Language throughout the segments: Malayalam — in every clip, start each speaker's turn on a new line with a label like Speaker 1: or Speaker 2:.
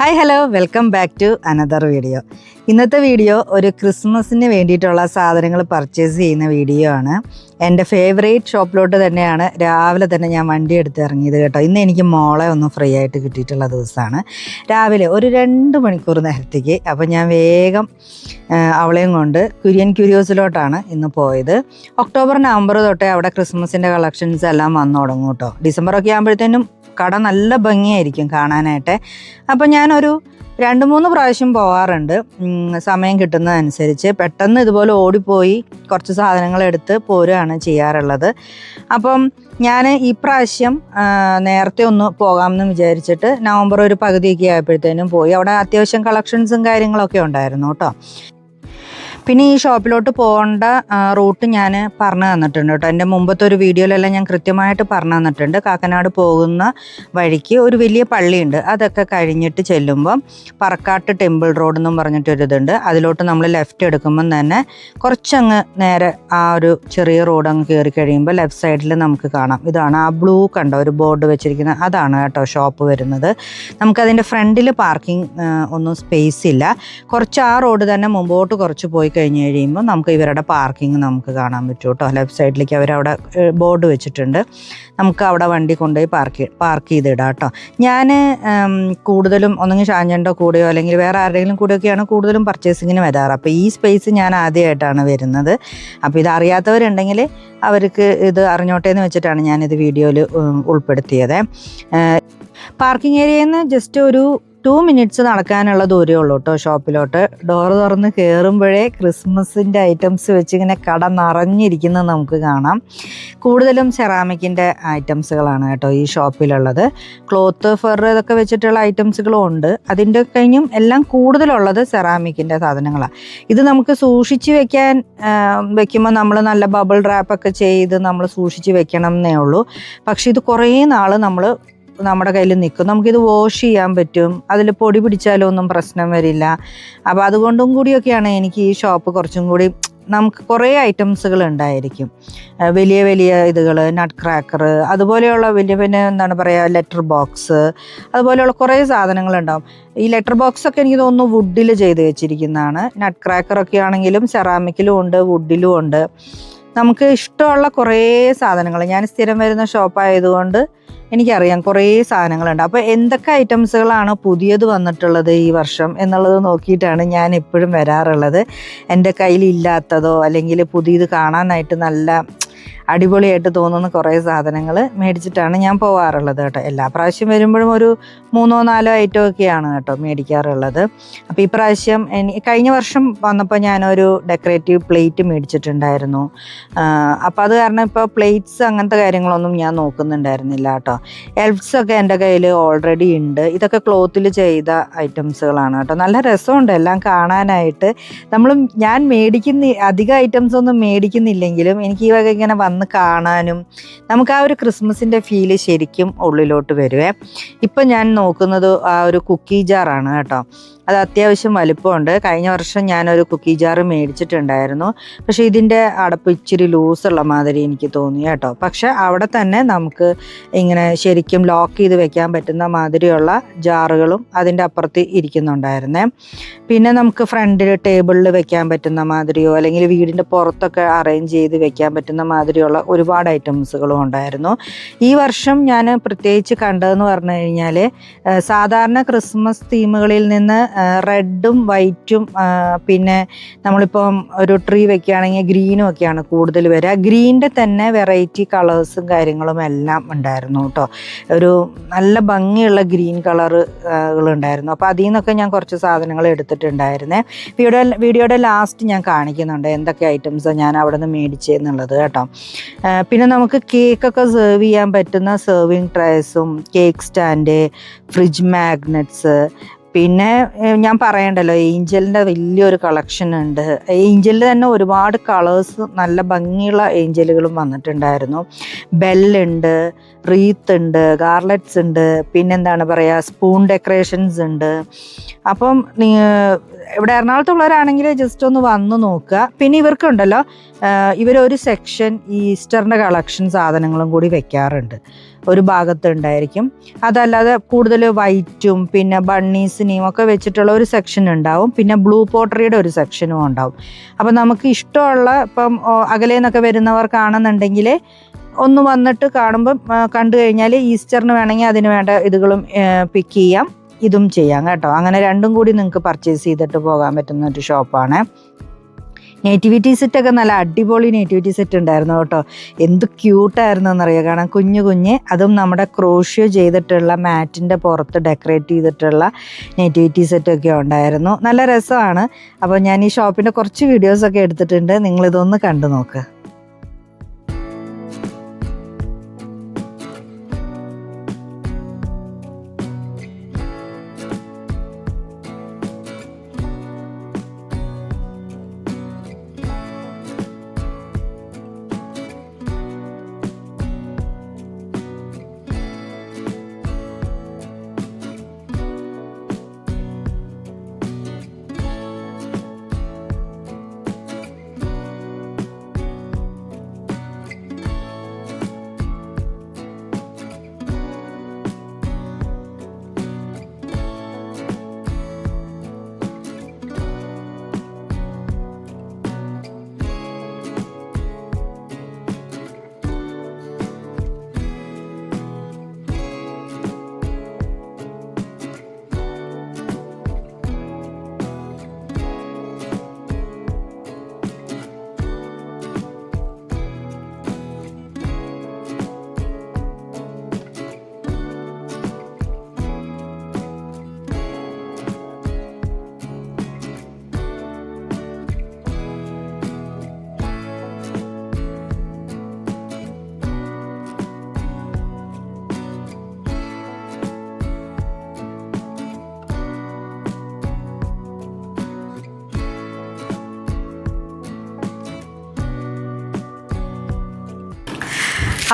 Speaker 1: Hi hello welcome back to another video ഇന്നത്തെ വീഡിയോ ഒരു ക്രിസ്മസിന് വേണ്ടിയിട്ടുള്ള സാധനങ്ങൾ പർച്ചേസ് ചെയ്യുന്ന വീഡിയോ ആണ്. എന്റെ ഫേവറേറ്റ് ഷോപ്പിലോട്ട് തന്നെയാണ് രാവിലെ തന്നെ ഞാൻ വണ്ടി എടുത്ത് ഇറങ്ങിയത് കേട്ടോ. ഇന്ന് എനിക്ക് മോളെ ഒന്ന് ഫ്രീ ആയിട്ട് കിട്ടിയിട്ടുള്ള ദിവസമാണ്. രാവിലെ ഒരു രണ്ട് മണിക്കൂർ നേരത്തേക്ക് അപ്പോൾ ഞാൻ വേഗം അവളെയും കൊണ്ട് കുര്യൻ ക്യൂരിയോസിലോട്ടാണ് ഇന്ന് പോയത്. ഒക്ടോബർ നവംബർ തൊട്ടേ അവിടെ ക്രിസ്മസിന്റെ കളക്ഷൻസ് എല്ലാം വന്നു തുടങ്ങും കേട്ടോ. ഡിസംബറൊക്കെ ആകുമ്പോഴത്തേനും കട നല്ല ഭംഗിയായിരിക്കും കാണാനായിട്ട്. അപ്പം ഞാനൊരു രണ്ട് മൂന്ന് പ്രാവശ്യം പോകാറുണ്ട് സമയം കിട്ടുന്നതനുസരിച്ച്. പെട്ടെന്ന് ഇതുപോലെ ഓടിപ്പോയി കുറച്ച് സാധനങ്ങൾ എടുത്ത് പോരുകയാണ് ചെയ്യാറുള്ളത്. അപ്പം ഞാൻ ഈ പ്രാവശ്യം നേരത്തെ ഒന്ന് പോകാമെന്ന് വിചാരിച്ചിട്ട് നവംബർ ഒരു പകുതിയൊക്കെ ആയപ്പോഴത്തേനും പോയി. അവിടെ അത്യാവശ്യം കളക്ഷൻസും കാര്യങ്ങളൊക്കെ ഉണ്ടായിരുന്നു കേട്ടോ. പിന്നെ ഈ ഷോപ്പിലോട്ട് പോകേണ്ട റൂട്ട് ഞാൻ പറഞ്ഞു തന്നിട്ടുണ്ട് കേട്ടോ. എന്റെ മുമ്പത്തെ ഒരു വീഡിയോയിലെല്ലാം ഞാൻ കൃത്യമായിട്ട് പറഞ്ഞു തന്നിട്ടുണ്ട്. കാക്കനാട് പോകുന്ന വഴിക്ക് ഒരു വലിയ പള്ളിയുണ്ട്. അതൊക്കെ കഴിഞ്ഞിട്ട് ചെല്ലുമ്പം പറക്കാട്ട് ടെമ്പിൾ റോഡ് എന്നും പറഞ്ഞിട്ടൊരിതുണ്ട്. അതിലോട്ട് നമ്മൾ ലെഫ്റ്റ് എടുക്കുമ്പം തന്നെ കുറച്ചങ്ങ് നേരെ ആ ഒരു ചെറിയ റോഡ് അങ്ങ് കയറി കഴിയുമ്പോൾ ലെഫ്റ്റ് സൈഡിൽ നമുക്ക് കാണാം. ഇതാണ് ആ ബ്ലൂ കണ്ട ഒരു ബോർഡ് വെച്ചിരിക്കുന്ന അതാണ് കേട്ടോ ഷോപ്പ് വരുന്നത്. നമുക്കതിന്റെ ഫ്രണ്ടിൽ പാർക്കിംഗ് ഒന്നും സ്പേസ് ഇല്ല. കുറച്ച് ആ റോഡ് തന്നെ മുമ്പോട്ട് കുറച്ച് പോയി കഴിഞ്ഞ് കഴിയുമ്പോൾ നമുക്ക് ഇവരുടെ പാർക്കിംഗ് നമുക്ക് കാണാൻ പറ്റും കേട്ടോ. ലെഫ്റ്റ് സൈഡിലേക്ക് അവരവിടെ ബോർഡ് വെച്ചിട്ടുണ്ട്. നമുക്ക് അവിടെ വണ്ടി കൊണ്ടുപോയി പാർക്ക് പാർക്ക് ചെയ്തിടാം കേട്ടോ. ഞാൻ കൂടുതലും ഒന്നെങ്കിൽ ഷാഞ്ചന്റെ കൂടെയോ അല്ലെങ്കിൽ വേറെ ആരുടെയെങ്കിലും കൂടെയൊക്കെയാണ് കൂടുതലും പർച്ചേസിങ്ങിന് വരാറ്. അപ്പോൾ ഈ സ്പേസ് ഞാൻ ആദ്യമായിട്ടാണ് വരുന്നത്. അപ്പോൾ ഇത് അറിയാത്തവരുണ്ടെങ്കിൽ അവർക്ക് ഇത് അറിഞ്ഞോട്ടെ എന്ന് വെച്ചിട്ടാണ് ഞാനിത് വീഡിയോയിൽ ഉൾപ്പെടുത്തിയത്. പാർക്കിംഗ് ഏരിയയിൽ നിന്ന് ജസ്റ്റ് ഒരു ടു മിനിറ്റ്സ് നടക്കാനുള്ള ദൂരമേ ഉള്ളൂ കേട്ടോ ഷോപ്പിലോട്ട് ഡോർ തുറന്ന് കയറുമ്പോഴേ ക്രിസ്മസിന്റെ ഐറ്റംസ് വെച്ച് ഇങ്ങനെ കട നിറഞ്ഞിരിക്കുന്നത് നമുക്ക് കാണാം. കൂടുതലും സെറാമിക്കിന്റെ ഐറ്റംസുകളാണ് കേട്ടോ ഈ ഷോപ്പിലുള്ളത് ക്ലോത്ത് ഫെർ ഇതൊക്കെ വെച്ചിട്ടുള്ള ഐറ്റംസുകളും ഉണ്ട്. അതിന്റെ കഴിഞ്ഞും എല്ലാം കൂടുതലുള്ളത് സെറാമിക്കിന്റെ സാധനങ്ങളാണ് ഇത് നമുക്ക് സൂക്ഷിച്ച് വെക്കാൻ വെക്കുമ്പോൾ നമ്മൾ നല്ല ബബിൾ റാപ്പൊക്കെ ചെയ്ത് നമ്മൾ സൂക്ഷിച്ച് വെക്കണം എന്നേ ഉള്ളൂ. പക്ഷേ ഇത് കുറേ നാൾ നമ്മൾ നമ്മുടെ കയ്യിൽ നിൽക്കും. നമുക്കിത് വാഷ് ചെയ്യാൻ പറ്റും. അതിൽ പൊടി പിടിച്ചാലോ ഒന്നും പ്രശ്നം വരില്ല. അപ്പോൾ അതുകൊണ്ടും കൂടിയൊക്കെയാണ് എനിക്ക് ഈ ഷോപ്പ് കുറച്ചും കൂടി നമുക്ക് കുറേ ഐറ്റംസുകൾ ഉണ്ടായിരിക്കും. വലിയ വലിയ ഇതുകൾ നട്ട് ക്രാക്കർ അതുപോലെയുള്ള വലിയ പിന്നെ എന്താണ് പറയുക ലെറ്റർ ബോക്സ് അതുപോലെയുള്ള കുറേ സാധനങ്ങളുണ്ടാവും ഈ ലെറ്റർ ബോക്സ് ഒക്കെ എനിക്ക് തോന്നുന്നു വുഡിൽ ചെയ്ത് വെച്ചിരിക്കുന്നതാണ്. നട്ട് ക്രാക്കറൊക്കെ ആണെങ്കിലും സെറാമിക്കിലും ഉണ്ട് വുഡിലും ഉണ്ട്. നമുക്ക് ഇഷ്ടമുള്ള കുറേ സാധനങ്ങൾ. ഞാൻ സ്ഥിരം വരുന്ന ഷോപ്പായതുകൊണ്ട് എനിക്കറിയാം കുറേ സാധനങ്ങളുണ്ട്. അപ്പോൾ എന്തൊക്കെ ഐറ്റംസുകളാണ് പുതിയത് വന്നിട്ടുള്ളത് ഈ വർഷം എന്നുള്ളത് നോക്കിയിട്ടാണ് ഞാൻ എപ്പോഴും വരാറുള്ളത്. എന്റെ കയ്യിൽ ഇല്ലാത്തതോ അല്ലെങ്കിൽ പുതിയത് കാണാനായിട്ട് നല്ല അടിപൊളിയായിട്ട് തോന്നുന്ന കുറേ സാധനങ്ങൾ മേടിച്ചിട്ടാണ് ഞാൻ പോവാറുള്ളത് കേട്ടോ. എല്ലാ പ്രാവശ്യം വരുമ്പോഴും ഒരു മൂന്നോ നാലോ ഐറ്റം ഒക്കെയാണ് കേട്ടോ മേടിക്കാറുള്ളത്. അപ്പോൾ ഈ പ്രാവശ്യം എനിക്ക് കഴിഞ്ഞ വർഷം വന്നപ്പോൾ ഞാനൊരു ഡെക്കറേറ്റീവ് പ്ലേറ്റ് മേടിച്ചിട്ടുണ്ടായിരുന്നു. അപ്പോൾ അത് കാരണം ഇപ്പോൾ പ്ലേറ്റ്സ് അങ്ങനത്തെ കാര്യങ്ങളൊന്നും ഞാൻ നോക്കുന്നുണ്ടായിരുന്നില്ല കേട്ടോ. എൽഫ്സ് ഒക്കെ എന്റെ കയ്യിൽ ഓൾറെഡി ഉണ്ട്. ഇതൊക്കെ ക്ലോത്തിൽ ചെയ്ത ഐറ്റംസുകളാണ് കേട്ടോ. നല്ല രസമുണ്ട് എല്ലാം കാണാനായിട്ട്. നമ്മൾ ഞാൻ മേടിക്കുന്ന അധികം ഐറ്റംസ് ഒന്നും മേടിക്കുന്നില്ലെങ്കിലും എനിക്ക് ഈ വക ഇങ്ങനെ വന്ന് കാണാനും നമുക്ക് ആ ഒരു ക്രിസ്മസിന്റെ ഫീൽ ശരിക്കും ഉള്ളിലോട്ട് വരുവേ. ഇപ്പം ഞാൻ നോക്കുന്നത് ആ ഒരു കുക്കി ജാറാണ് കേട്ടോ. അത് അത്യാവശ്യം വലിപ്പമുണ്ട്. കഴിഞ്ഞ വർഷം ഞാനൊരു കുക്കി ജാറ് മേടിച്ചിട്ടുണ്ടായിരുന്നു. പക്ഷേ ഇതിന്റെ അടപ്പ് ഇച്ചിരി ലൂസുള്ള മാതിരി എനിക്ക് തോന്നി കേട്ടോ. പക്ഷെ അവിടെ തന്നെ നമുക്ക് ഇങ്ങനെ ശരിക്കും ലോക്ക് ചെയ്ത് വെക്കാൻ പറ്റുന്ന മാതിരിയുള്ള ജാറുകളും അതിന്റെ അപ്പുറത്ത് ഇരിക്കുന്നുണ്ടായിരുന്നേ. പിന്നെ നമുക്ക് ഫ്രണ്ടിൽ ടേബിളിൽ വെക്കാൻ പറ്റുന്ന മാതിരിയോ അല്ലെങ്കിൽ വീടിന്റെ പുറത്തൊക്കെ അറേഞ്ച് ചെയ്ത് വെക്കാൻ പറ്റുന്ന മാതിരിയുള്ള ഒരുപാട് ഐറ്റംസുകളും ഉണ്ടായിരുന്നു. ഈ വർഷം ഞാൻ പ്രത്യേകിച്ച് കണ്ടതെന്ന് പറഞ്ഞു കഴിഞ്ഞാൽ സാധാരണ ക്രിസ്മസ് തീമുകളിൽ നിന്ന് റെഡും വൈറ്റും പിന്നെ നമ്മളിപ്പം ഒരു ട്രീ വെക്കുകയാണെങ്കിൽ ഗ്രീനും ഒക്കെയാണ് കൂടുതൽ വരിക. ഗ്രീന്റെ തന്നെ വെറൈറ്റി കളേഴ്സും കാര്യങ്ങളും എല്ലാം ഉണ്ടായിരുന്നു കേട്ടോ. ഒരു നല്ല ഭംഗിയുള്ള ഗ്രീൻ കളറുകളുണ്ടായിരുന്നു അപ്പോൾ അതിൽ നിന്നൊക്കെ ഞാൻ കുറച്ച് സാധനങ്ങൾ എടുത്തിട്ടുണ്ടായിരുന്നേ. വീഡിയോ വീഡിയോയുടെ ലാസ്റ്റ് ഞാൻ കാണിക്കുന്നുണ്ട് എന്തൊക്കെ ഐറ്റംസാണ് ഞാൻ അവിടെ നിന്ന് മേടിച്ചതെന്നുള്ളത് കേട്ടോ പിന്നെ നമുക്ക് കേക്കൊക്കെ സെർവ് ചെയ്യാൻ പറ്റുന്ന സെർവിങ് ട്രേസും കേക്ക് സ്റ്റാൻഡ് ഫ്രിഡ്ജ് മാഗ്നറ്റ്സ് പിന്നെ ഞാൻ പറയണ്ടല്ലോ ഏഞ്ചലിന്റെ വലിയൊരു കളക്ഷൻ ഉണ്ട്. ഏഞ്ചലിൽ തന്നെ ഒരുപാട് കളേഴ്സ് നല്ല ഭംഗിയുള്ള ഏഞ്ചലുകളും വന്നിട്ടുണ്ടായിരുന്നു. ബെല്ലുണ്ട് റീത്ത് ഉണ്ട് ഗാർലറ്റ്സ് ഉണ്ട് പിന്നെന്താണ് പറയുക സ്പൂൺ ഡെക്കറേഷൻസ് ഉണ്ട്. അപ്പം ഇവിടെ എറണാകുളത്തുള്ളവരാണെങ്കിൽ ജസ്റ്റ് ഒന്ന് വന്ന് നോക്കുക. പിന്നെ ഇവർക്കുണ്ടല്ലോ ഇവരൊരു സെക്ഷൻ ഈസ്റ്ററിന്റെ കളക്ഷൻ സാധനങ്ങളും കൂടി വെക്കാറുണ്ട്. ഒരു ഭാഗത്ത് ഉണ്ടായിരിക്കും. അതല്ലാതെ കൂടുതൽ വൈറ്റും പിന്നെ ബണ്ണീസിനെയും ഒക്കെ വെച്ചിട്ടുള്ള ഒരു സെക്ഷൻ ഉണ്ടാവും. പിന്നെ ബ്ലൂ പോട്ടറിയുടെ ഒരു സെക്ഷനും ഉണ്ടാവും. അപ്പം നമുക്ക് ഇഷ്ടമുള്ള ഇപ്പം അകലെ നിന്നൊക്കെ വരുന്നവർക്കാണെന്നുണ്ടെങ്കിൽ ഒന്ന് വന്നിട്ട് കാണുമ്പം കണ്ടു കഴിഞ്ഞാൽ ഈസ്റ്ററിന് വേണമെങ്കിൽ അതിന് വേണ്ട ഇതുകളും പിക്ക് ചെയ്യാം. ഇതും ചെയ്യാം കേട്ടോ. അങ്ങനെ രണ്ടും കൂടി നിങ്ങൾക്ക് പർച്ചേസ് ചെയ്തിട്ട് പോകാൻ പറ്റുന്ന ഒരു ഷോപ്പാണ് നേറ്റിവിറ്റി സെറ്റൊക്കെ നല്ല അടിപൊളി നേറ്റിവിറ്റി സെറ്റ് ഉണ്ടായിരുന്നു കേട്ടോ. എന്ത് ക്യൂട്ടായിരുന്നു എന്നറിയാം കാരണം കുഞ്ഞു കുഞ്ഞ് അതും നമ്മുടെ ക്രോഷ്യോ ചെയ്തിട്ടുള്ള മാറ്റിന്റെ പുറത്ത് ഡെക്കറേറ്റ് ചെയ്തിട്ടുള്ള നേറ്റിവിറ്റി സെറ്റൊക്കെ ഉണ്ടായിരുന്നു. നല്ല രസമാണ്. അപ്പോൾ ഞാൻ ഈ ഷോപ്പിന്റെ കുറച്ച് വീഡിയോസൊക്കെ എടുത്തിട്ടുണ്ട്. നിങ്ങളിതൊന്ന് കണ്ടു നോക്ക്.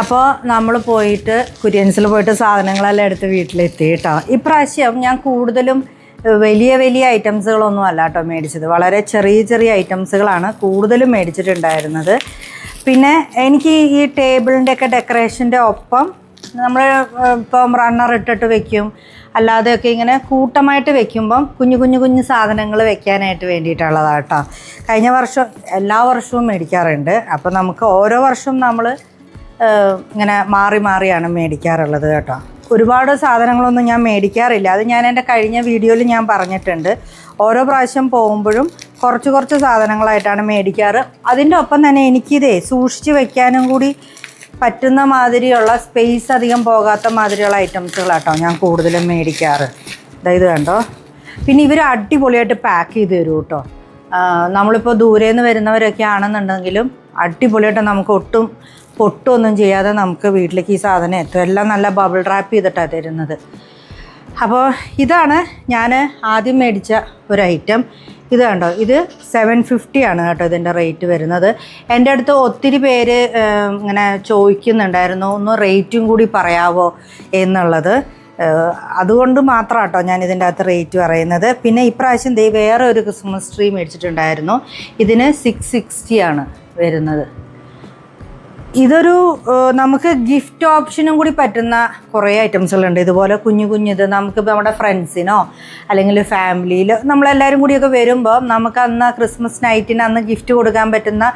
Speaker 1: അപ്പോൾ നമ്മൾ പോയിട്ട് കുര്യൻസിൽ പോയിട്ട് സാധനങ്ങളെല്ലാം എടുത്ത് വീട്ടിലെത്തി കേട്ടോ ഇപ്രാവശ്യം ഞാൻ കൂടുതലും വലിയ വലിയ ഐറ്റംസുകളൊന്നും അല്ല കേട്ടോ മേടിച്ചത്. വളരെ ചെറിയ ചെറിയ ഐറ്റംസുകളാണ് കൂടുതലും മേടിച്ചിട്ടുണ്ടായിരുന്നത്. പിന്നെ എനിക്ക് ഈ ടേബിളിന്റെ ഒക്കെ ഡെക്കറേഷന്റെ ഒപ്പം നമ്മൾ ഇപ്പം റണ്ണർ ഇട്ടിട്ട് വെക്കും. അല്ലാതെയൊക്കെ ഇങ്ങനെ കൂട്ടമായിട്ട് വെക്കുമ്പം കുഞ്ഞു കുഞ്ഞു കുഞ്ഞു സാധനങ്ങൾ വെക്കാനായിട്ട് വേണ്ടിയിട്ടുള്ളതാണ് കേട്ടോ കഴിഞ്ഞ വർഷം എല്ലാ വർഷവും മേടിക്കാറുണ്ട്. അപ്പോൾ നമുക്ക് ഓരോ വർഷവും നമ്മൾ ഇങ്ങനെ മാറി മാറിയാണ് മേടിക്കാറുള്ളത് കേട്ടോ. ഒരുപാട് സാധനങ്ങളൊന്നും ഞാൻ മേടിക്കാറില്ല. അത് ഞാൻ എന്റെ കഴിഞ്ഞ വീഡിയോയിൽ ഞാൻ പറഞ്ഞിട്ടുണ്ട്. ഓരോ പ്രാവശ്യം പോകുമ്പോഴും കുറച്ച് കുറച്ച് സാധനങ്ങളായിട്ടാണ് മേടിക്കാറ്. അതിന്റെ ഒപ്പം തന്നെ എനിക്കിതേ സൂക്ഷിച്ച് വെക്കാനും കൂടി പറ്റുന്ന മാതിരിയുള്ള സ്പേസ് അധികം പോകാത്ത മാതിരിയുള്ള ഐറ്റംസുകളാട്ടോ ഞാൻ കൂടുതലും മേടിക്കാറ്. അതായത് കണ്ടോ? പിന്നെ ഇവർ അടിപൊളിയായിട്ട് പാക്ക് ചെയ്ത് തരും കേട്ടോ. നമ്മളിപ്പോൾ ദൂരെ നിന്ന് വരുന്നവരൊക്കെ ആണെന്നുണ്ടെങ്കിലും അടിപൊളിയായിട്ട് നമുക്ക് ഒട്ടും പൊട്ടൊന്നും ചെയ്യാതെ നമുക്ക് വീട്ടിലേക്ക് ഈ സാധനം എത്തും. എല്ലാം നല്ല ബബിൾ റാപ്പ് ചെയ്തിട്ടാണ് തരുന്നത്. അപ്പോൾ ഇതാണ് ഞാൻ ആദ്യം മേടിച്ച ഒരു ഐറ്റം ഇത് കണ്ടോ? ഇത് സെവൻ ഫിഫ്റ്റി ആണ് കേട്ടോ ഇതിന്റെ റേറ്റ് വരുന്നത്. എന്റെ അടുത്ത് ഒത്തിരി പേര് ഇങ്ങനെ ചോദിക്കുന്നുണ്ടായിരുന്നു. ഒന്ന് റേറ്റും കൂടി പറയാവോ എന്നുള്ളത്. അതുകൊണ്ട് മാത്രം കേട്ടോ ഞാൻ ഇതിന്റെ അകത്ത് റേറ്റ് പറയുന്നത്. പിന്നെ ഇപ്രാവശ്യം ദൈവം വേറെ ഒരു ക്രിസ്മസ് ട്രീ മേടിച്ചിട്ടുണ്ടായിരുന്നു. ഇതിന് സിക്സ് സിക്സ്റ്റി ആണ് വരുന്നത്. ഇതൊരു നമുക്ക് ഗിഫ്റ്റ് ഓപ്ഷനും കൂടി പറ്റുന്ന കുറേ ഐറ്റംസുകളുണ്ട് ഇതുപോലെ കുഞ്ഞു കുഞ്ഞിത് നമുക്ക് നമ്മുടെ ഫ്രണ്ട്സിനോ അല്ലെങ്കിൽ ഫാമിലിയിൽ നമ്മളെല്ലാവരും കൂടിയൊക്കെ വരുമ്പോൾ നമുക്ക് അന്ന് ക്രിസ്മസ് നൈറ്റിന് അന്ന് ഗിഫ്റ്റ് കൊടുക്കാൻ പറ്റുന്ന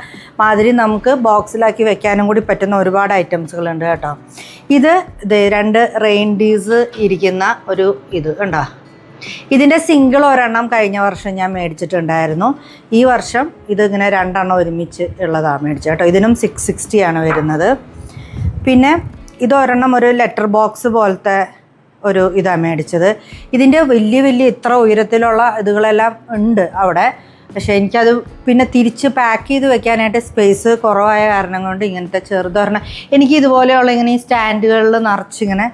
Speaker 1: മാതിരി നമുക്ക് ബോക്സിലാക്കി വെക്കാനും കൂടി പറ്റുന്ന ഒരുപാട് ഐറ്റംസുകളുണ്ട് കേട്ടോ. ഇത് രണ്ട് റെയിൻഡീസ് ഇരിക്കുന്ന ഒരു ഇത് കണ്ടോ? ഇതിന്റെ സിംഗിൾ ഒരെണ്ണം കഴിഞ്ഞ വർഷം ഞാൻ മേടിച്ചിട്ടുണ്ടായിരുന്നു. ഈ വർഷം ഇതിങ്ങനെ രണ്ടെണ്ണം ഒരുമിച്ച് ഉള്ളതാണ് മേടിച്ചത് കേട്ടോ. ഇതിനും സിക്സ് സിക്സ്റ്റിയാണ് വരുന്നത്. പിന്നെ ഇത് ഒരെണ്ണം ഒരു ലെറ്റർ ബോക്സ് പോലത്തെ ഒരു ഇതാണ് മേടിച്ചത്. ഇതിന്റെ വലിയ വലിയ ഇത്ര ഉയരത്തിലുള്ള ഇതുകളെല്ലാം ഉണ്ട് അവിടെ. പക്ഷേ എനിക്കത് പിന്നെ തിരിച്ച് പാക്ക് ചെയ്ത് വെക്കാനായിട്ട് സ്പേസ് കുറവായ കാരണം കൊണ്ട് ഇങ്ങനത്തെ ചെറുതൊരെണ്ണം എനിക്ക് ഇതുപോലെയുള്ള ഇങ്ങനെ ഈ സ്റ്റാൻഡുകളിൽ നിറച്ചിങ്ങനെ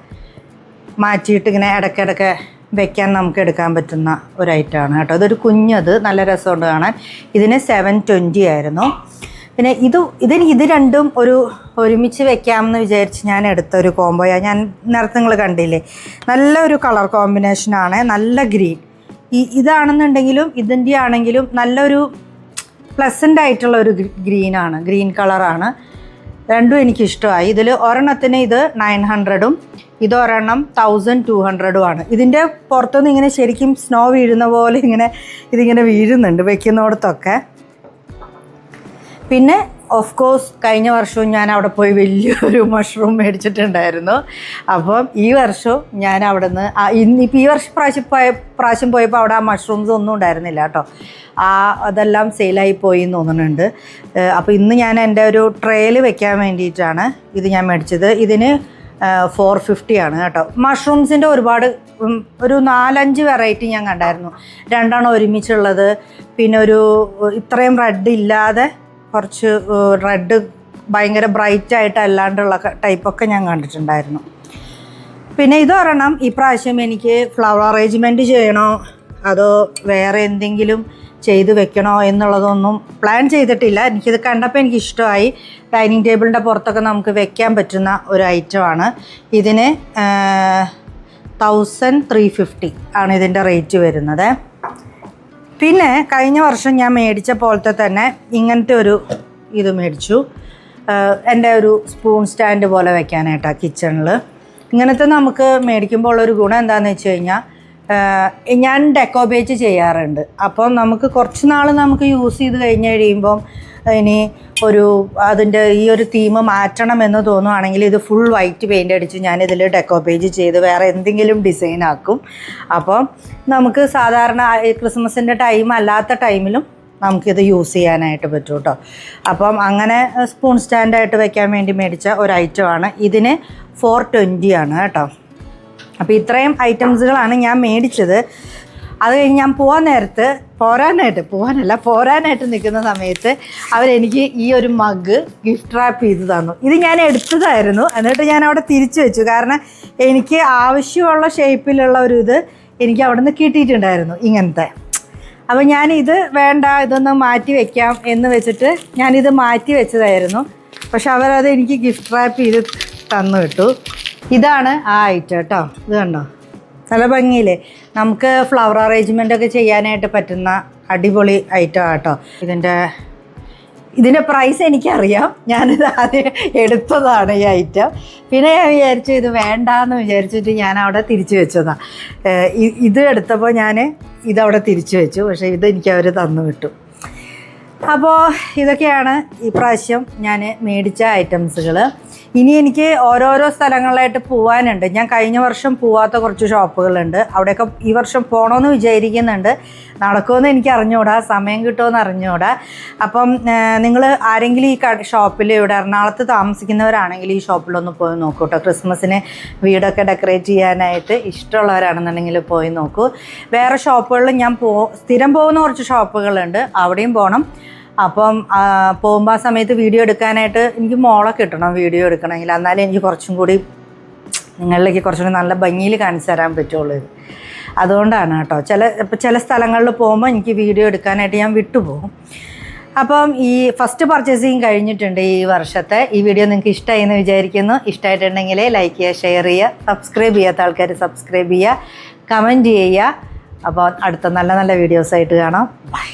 Speaker 1: മാറ്റിയിട്ട് ഇങ്ങനെ ഇടയ്ക്കിടയ്ക്ക് വെക്കാൻ നമുക്ക് എടുക്കാൻ പറ്റുന്ന ഒരു ഐറ്റമാണ് കേട്ടോ. ഇതൊരു കുഞ്ഞത് നല്ല രസമുണ്ട് കാണാൻ. ഇതിന് സെവൻ ട്വന്റി ആയിരുന്നു. പിന്നെ ഇത് ഇതിന് ഇത് രണ്ടും ഒരു ഒരുമിച്ച് വെക്കാമെന്ന് വിചാരിച്ച് ഞാൻ എടുത്ത ഒരു കോംബോയാണ് ഞാൻ നേരത്തെ നിങ്ങൾ കണ്ടില്ലേ? നല്ലൊരു കളർ കോമ്പിനേഷനാണ് നല്ല ഗ്രീൻ ഈ ഇതാണെന്നുണ്ടെങ്കിലും ഇതിന്റെ ആണെങ്കിലും നല്ലൊരു പ്ലസന്റ് ആയിട്ടുള്ള ഒരു ഗ്രീനാണ് ഗ്രീൻ കളറാണ് രണ്ടും എനിക്ക് ഇഷ്ടമായി ഇതിൽ ഒരെണ്ണത്തിന് ഇത് നയൻ ഹൺഡ്രഡും ഇതൊരെണ്ണം തൗസൻഡ് ടു ഹൺഡ്രഡും ആണ്. ഇതിന്റെ പുറത്തുനിന്ന് ഇങ്ങനെ ശരിക്കും സ്നോ വീഴുന്ന പോലെ ഇങ്ങനെ ഇതിങ്ങനെ വീഴുന്നുണ്ട് വെക്കുന്നിടത്തൊക്കെ. പിന്നെ ഓഫ് കോഴ്സ് കഴിഞ്ഞ വർഷവും ഞാൻ അവിടെ പോയി വലിയൊരു മഷ്റൂം മേടിച്ചിട്ടുണ്ടായിരുന്നു. അപ്പം ഈ വർഷവും ഞാൻ അവിടെ നിന്ന് ഇന്നിപ്പോൾ ഈ വർഷം പ്രാവശ്യം പോയ പ്രാവശ്യം പോയപ്പോൾ അവിടെ ആ മഷ്റൂംസ് ഒന്നും ഉണ്ടായിരുന്നില്ല കേട്ടോ. ആ അതെല്ലാം സെയിലായി പോയി എന്ന് തോന്നുന്നുണ്ട്. അപ്പോൾ ഇന്ന് ഞാൻ എന്റെ ഒരു ട്രേയിൽ വെക്കാൻ വേണ്ടിയിട്ടാണ് ഇത് ഞാൻ മേടിച്ചത്. ഇതിന് ഫോർ ഫിഫ്റ്റി ആണ് കേട്ടോ. മഷ്റൂംസിന്റെ ഒരുപാട് ഒരു നാലഞ്ച് വെറൈറ്റി ഞാൻ കണ്ടായിരുന്നു. രണ്ടെണ്ണം ഒരുമിച്ചുള്ളത്. പിന്നെ ഒരു ഇത്രയും റെഡ് ഇല്ലാതെ കുറച്ച് റെഡ് ഭയങ്കര ബ്രൈറ്റ് ആയിട്ട് അല്ലാണ്ടുള്ള ടൈപ്പൊക്കെ ഞാൻ കണ്ടിട്ടുണ്ടായിരുന്നു. പിന്നെ ഇതൊരെണ്ണം ഇപ്രാവശ്യം എനിക്ക് ഫ്ലവർ അറേഞ്ച്മെന്റ് ചെയ്യണോ അതോ വേറെ എന്തെങ്കിലും ചെയ്ത് വെക്കണോ എന്നുള്ളതൊന്നും പ്ലാൻ ചെയ്തിട്ടില്ല. എനിക്കിത് കണ്ടപ്പോൾ എനിക്ക് ഇഷ്ടമായി ഡൈനിങ് ടേബിളിന്റെ പുറത്തൊക്കെ നമുക്ക് വെക്കാൻ പറ്റുന്ന ഒരു ഐറ്റമാണ് ഇതിന് തൗസൻഡ് ത്രീ ഫിഫ്റ്റി ആണ് ഇതിന്റെ റേറ്റ് വരുന്നത്. പിന്നെ കഴിഞ്ഞ വർഷം ഞാൻ മേടിച്ച പോലത്തെ തന്നെ ഇങ്ങനത്തെ ഒരു ഇത് മേടിച്ചു. എന്റെ ഒരു സ്പൂൺ സ്റ്റാൻഡ് പോലെ വെക്കാനായിട്ടാണ് കിച്ചണിൽ ഇങ്ങനത്തെ നമുക്ക് മേടിക്കുമ്പോൾ ഉള്ളൊരു ഗുണം എന്താണെന്ന് വെച്ച് കഴിഞ്ഞാൽ ഞാൻ ഡെക്കോബേറ്റ് ചെയ്യാറുണ്ട്. അപ്പം നമുക്ക് കുറച്ച് നാൾ നമുക്ക് യൂസ് ചെയ്ത് കഴിഞ്ഞ് കഴിയുമ്പം ഇനി ഒരു അതിന്റെ ഈ ഒരു തീം മാറ്റണം എന്ന് തോന്നുവാണെങ്കിൽ ഇത് ഫുൾ വൈറ്റ് പെയിന്റ് അടിച്ച് ഞാനിതിൽ ഡെക്കോപേജ് ചെയ്ത് വേറെ എന്തെങ്കിലും ഡിസൈൻ ആക്കും. അപ്പം നമുക്ക് സാധാരണ ക്രിസ്മസിന്റെ ടൈം അല്ലാത്ത ടൈമിലും നമുക്കിത് യൂസ് ചെയ്യാനായിട്ട് പറ്റും കേട്ടോ അപ്പം അങ്ങനെ സ്പൂൺ സ്റ്റാൻഡായിട്ട് വെക്കാൻ വേണ്ടി മേടിച്ച ഒരു ഐറ്റമാണ് ഇതിന് ഫോർ ട്വന്റി ആണ് കേട്ടോ. അപ്പോൾ ഇത്രയും ഐറ്റംസുകളാണ് ഞാൻ മേടിച്ചത്. അത് കഴിഞ്ഞ് ഞാൻ പോകാൻ നേരത്ത് പോരാനായിട്ട് പോകാനല്ല പോരാനായിട്ട് നിൽക്കുന്ന സമയത്ത് അവരെനിക്ക് ഈ ഒരു മഗ് ഗിഫ്റ്റ് റാപ്പ് ചെയ്ത് തന്നു. ഇത് ഞാൻ എടുത്തതായിരുന്നു. എന്നിട്ട് ഞാൻ അവിടെ തിരിച്ചു വെച്ചു. കാരണം എനിക്ക് ആവശ്യമുള്ള ഷേപ്പിലുള്ള ഒരു ഇത് എനിക്ക് അവിടെ നിന്ന് കിട്ടിയിട്ടുണ്ടായിരുന്നു ഇങ്ങനത്തെ. അപ്പോൾ ഞാനിത് വേണ്ട ഇതൊന്ന് മാറ്റി വെക്കാം എന്ന് വെച്ചിട്ട് ഞാനിത് മാറ്റി വെച്ചതായിരുന്നു. പക്ഷെ അവരത് എനിക്ക് ഗിഫ്റ്റ് റാപ്പ് ചെയ്ത് തന്നു വിട്ടു ഇതാണ് ആ ഐറ്റം കേട്ടോ ഇത് കണ്ടോ? നല്ല ഭംഗിയില്ലേ? നമുക്ക് ഫ്ലവർ അറേഞ്ച്മെന്റ് ഒക്കെ ചെയ്യാനായിട്ട് പറ്റുന്ന അടിപൊളി ഐറ്റം ആട്ടോ ഇതിന്റെ ഇതിന്റെ പ്രൈസ് എനിക്കറിയാം. ഞാനിത് ആദ്യം എടുത്തതാണ് ഈ ഐറ്റം പിന്നെ ഞാൻ വിചാരിച്ചു ഇത് വേണ്ടാന്ന് വിചാരിച്ചിട്ട് ഞാൻ അവിടെ തിരിച്ചു വെച്ചതാണ് ഇത് എടുത്തപ്പോൾ ഞാൻ ഇതവിടെ തിരിച്ചു വെച്ചു. പക്ഷേ ഇത് എനിക്ക് അവർ തന്നു വിട്ടു. അപ്പോൾ ഇതൊക്കെയാണ് ഈ പ്രാവശ്യം ഞാൻ മേടിച്ച ഐറ്റംസുകൾ ഇനി എനിക്ക് ഓരോരോ സ്ഥലങ്ങളിലായിട്ട് പോകാനുണ്ട് ഞാൻ കഴിഞ്ഞ വർഷം പോവാത്ത കുറച്ച് ഷോപ്പുകളുണ്ട്. അവിടെയൊക്കെ ഈ വർഷം പോകണമെന്ന് വിചാരിക്കുന്നുണ്ട്. നടക്കുമെന്ന് എനിക്ക് അറിഞ്ഞുകൂടാ സമയം കിട്ടുമെന്ന് അറിഞ്ഞുകൂടാ അപ്പം നിങ്ങൾ ആരെങ്കിലും ഈ ഷോപ്പിൽ ഇവിടെ എറണാകുളത്ത് താമസിക്കുന്നവരാണെങ്കിൽ ഈ ഷോപ്പിലൊന്ന് പോയി നോക്കൂ കേട്ടോ ക്രിസ്മസിന് വീടൊക്കെ ഡെക്കറേറ്റ് ചെയ്യാനായിട്ട് ഇഷ്ടമുള്ളവരാണെന്നുണ്ടെങ്കിൽ പോയി നോക്കൂ. വേറെ ഷോപ്പുകളിൽ ഞാൻ പോ സ്ഥിരം പോകുന്ന കുറച്ച് ഷോപ്പുകളുണ്ട്. അവിടെയും പോകണം അപ്പം പോകുമ്പോൾ ആ സമയത്ത് വീഡിയോ എടുക്കാനായിട്ട് എനിക്ക് മോളെ കിട്ടണം വീഡിയോ എടുക്കണമെങ്കിൽ. എന്നാലേ എനിക്ക് കുറച്ചും കൂടി നിങ്ങളിലേക്ക് കുറച്ചും കൂടി നല്ല ഭംഗിയിൽ കാണിച്ചു തരാൻ പറ്റുള്ളൂ അതുകൊണ്ടാണ് കേട്ടോ. ചില ഇപ്പം ചില സ്ഥലങ്ങളിൽ പോകുമ്പോൾ എനിക്ക് വീഡിയോ എടുക്കാനായിട്ട് ഞാൻ വിട്ടുപോകും. അപ്പം ഈ ഫസ്റ്റ് പർച്ചേസിങ് കഴിഞ്ഞിട്ടുണ്ട് ഈ വർഷത്തെ. ഈ വീഡിയോ നിങ്ങൾക്ക് ഇഷ്ടമായി എന്ന് വിചാരിക്കുന്നു. ഇഷ്ടമായിട്ടുണ്ടെങ്കിൽ ലൈക്ക് ചെയ്യുക ഷെയർ ചെയ്യുക സബ്സ്ക്രൈബ് ചെയ്യാത്ത ആൾക്കാർ സബ്സ്ക്രൈബ് ചെയ്യുക കമന്റ് ചെയ്യുക. അപ്പോൾ അടുത്ത നല്ല നല്ല വീഡിയോസായിട്ട് കാണാം. ബൈ